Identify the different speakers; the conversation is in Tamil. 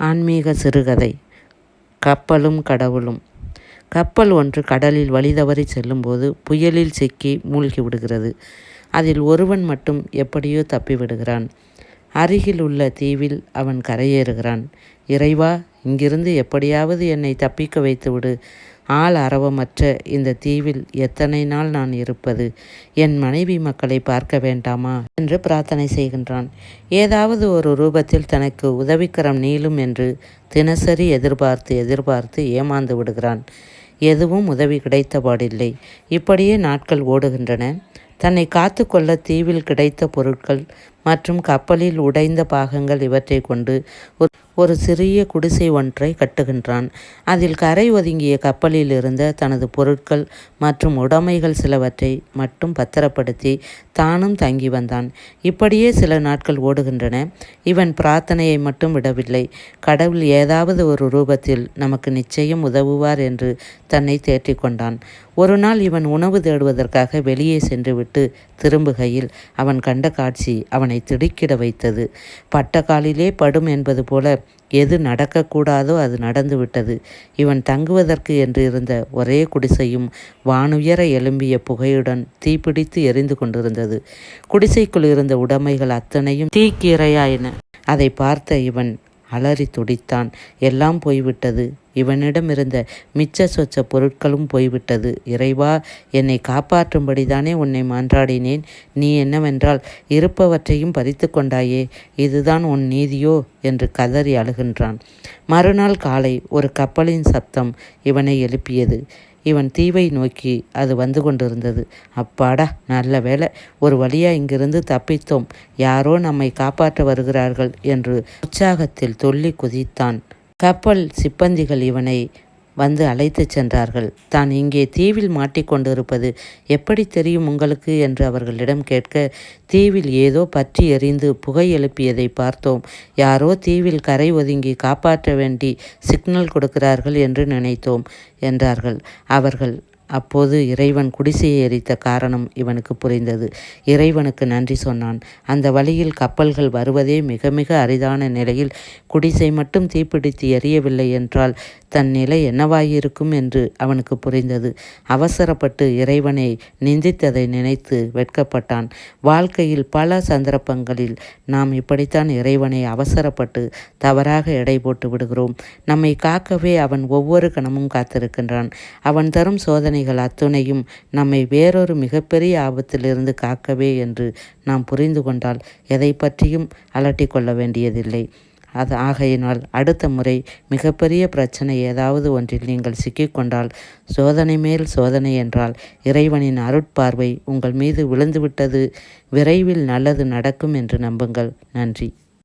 Speaker 1: ஆன்மீக சிறுகதை. கப்பலும் கடவுளும். கப்பல் ஒன்று கடலில் வழிதவறி செல்லும்போது புயலில் சிக்கி மூழ்கி விடுகிறது. அதில் ஒருவன் மட்டும் எப்படியோ தப்பி விடுகிறான். அருகில் உள்ள தீவில் அவன் கரையேறுகிறான். இறைவா இங்கிருந்து எப்படியாவது என்னை தப்பிக்க வைத்துவிடு. ஆள் அரவமற்ற இந்த தீவில் எத்தனை நாள் நான் இருப்பது? என் மனைவி மக்களை பார்க்க வேண்டாமா? என்று பிரார்த்தனை செய்கின்றான். ஏதாவது ஒரு ரூபத்தில் தனக்கு உதவிக்கரம் நீளும் என்று தினசரி எதிர்பார்த்து எதிர்பார்த்து ஏமாந்து விடுகிறான். எதுவும் உதவி கிடைத்தபாடில்லை. இப்படியே நாட்கள் ஓடுகின்றன. தன்னை காத்து கொள்ள தீவில் கிடைத்த பொருட்கள் மற்றும் கப்பலில் உடைந்த பாகங்கள் இவற்றை கொண்டு ஒரு சிறிய குடிசை ஒன்றை கட்டுகின்றான். அதில் கரை ஒதுங்கிய கப்பலில் இருந்த தனது பொருட்கள் மற்றும் உடைமைகள் சிலவற்றை மட்டும் பத்திரப்படுத்தி தானும் தங்கி வந்தான். இப்படியே சில நாட்கள் ஓடுகின்றன. இவன் பிரார்த்தனையை மட்டும் விடவில்லை. கடவுள் ஏதாவது ஒரு ரூபத்தில் நமக்கு நிச்சயம் உதவுவார் என்று தன்னை தேற்றிக்கொண்டான் ஒரு நாள் இவன் உணவு தேடுவதற்காக வெளியே சென்றுவிட்டு திரும்புகையில் அவன் கண்ட காட்சி அவனை திடுக்கிட வைத்தது. பட்ட காலிலே படும் என்பது போல எது நடக்கக்கூடாதோ அது நடந்து விட்டது இவன் தங்குவதற்கு என்று இருந்த ஒரே குடிசையும் வானுயர எழும்பிய புகையுடன் தீப்பிடித்து எரிந்து கொண்டிருந்தது. குடிசைக்குள் இருந்த உடைமைகள் அத்தனையும் தீக்கீரையாயின. அதை பார்த்த இவன் அலறி துடித்தான். எல்லாம் போய்விட்டது. இவனிடமிருந்த மிச்ச சொச்ச பொருட்களும் போய்விட்டது. இறைவா என்னை காப்பாற்றும்படிதானே உன்னை மன்றாடினேன். நீ என்னவென்றால் இருப்பவற்றையும் பறித்து கொண்டாயே. இதுதான் உன் நீதியோ? என்று கதறி அழுகின்றான். மறுநாள் காலை ஒரு கப்பலின் சப்தம் இவனை எழுப்பியது. இவன் தீவை நோக்கி அது வந்து கொண்டிருந்தது. அப்பாடா நல்ல வேலை ஒரு வழியா இங்கிருந்து தப்பித்தோம். யாரோ நம்மை காப்பாற்ற வருகிறார்கள் என்று உற்சாகத்தில் துள்ளி குதித்தான். கப்பல் சிப்பந்திகள் இவனை வந்து அழைத்துச் சென்றார்கள். தான் இங்கே தீவில் மாட்டிக்கொண்டிருப்பது எப்படி தெரியும் உங்களுக்கு என்று அவர்களிடம் கேட்க தீவில் ஏதோ பற்றி எறிந்து புகை எழுப்பியதை பார்த்தோம். யாரோ தீவில் கரை ஒதுங்கி காப்பாற்ற வேண்டி சிக்னல் கொடுக்கிறார்கள் என்று நினைத்தோம் என்றார்கள். அவர்கள் அப்போது இறைவன் குடிசையை எரித்த காரணம் இவனுக்கு புரிந்தது. இறைவனுக்கு நன்றி சொன்னான். அந்த வழியில் கப்பல்கள் வருவதே மிக மிக அரிதான நிலையில் குடிசை மட்டும் தீப்பிடித்து எரியவில்லை என்றால் தன் நிலை என்னவாயிருக்கும் என்று அவனுக்கு புரிந்தது. அவசரப்பட்டு இறைவனை நிந்தித்ததை நினைத்து வெட்கப்பட்டான். வாழ்க்கையில் பல சந்தர்ப்பங்களில் நாம் இப்படித்தான் இறைவனை அவசரப்பட்டு தவறாக எடை போட்டு விடுகிறோம் நம்மை காக்கவே அவன் ஒவ்வொரு கணமும் காத்திருக்கின்றான். அவன் தரும் சோதனை சோதனைகள் அத்துணையும் நம்மை வேறொரு மிகப்பெரிய ஆபத்திலிருந்து காக்கவே என்று நாம் புரிந்து கொண்டால் எதை பற்றியும் அலட்டிக் கொள்ள வேண்டியதில்லை. அது ஆகையினால் அடுத்த முறை மிகப்பெரிய பிரச்சனை ஏதாவது ஒன்றில் நீங்கள் சிக்கிக்கொண்டால் சோதனை மேல் சோதனை என்றால் இறைவனின் அருட்பார்வை உங்கள் மீது விழுந்துவிட்டது. விரைவில் நல்லது நடக்கும் என்று நம்புங்கள். நன்றி.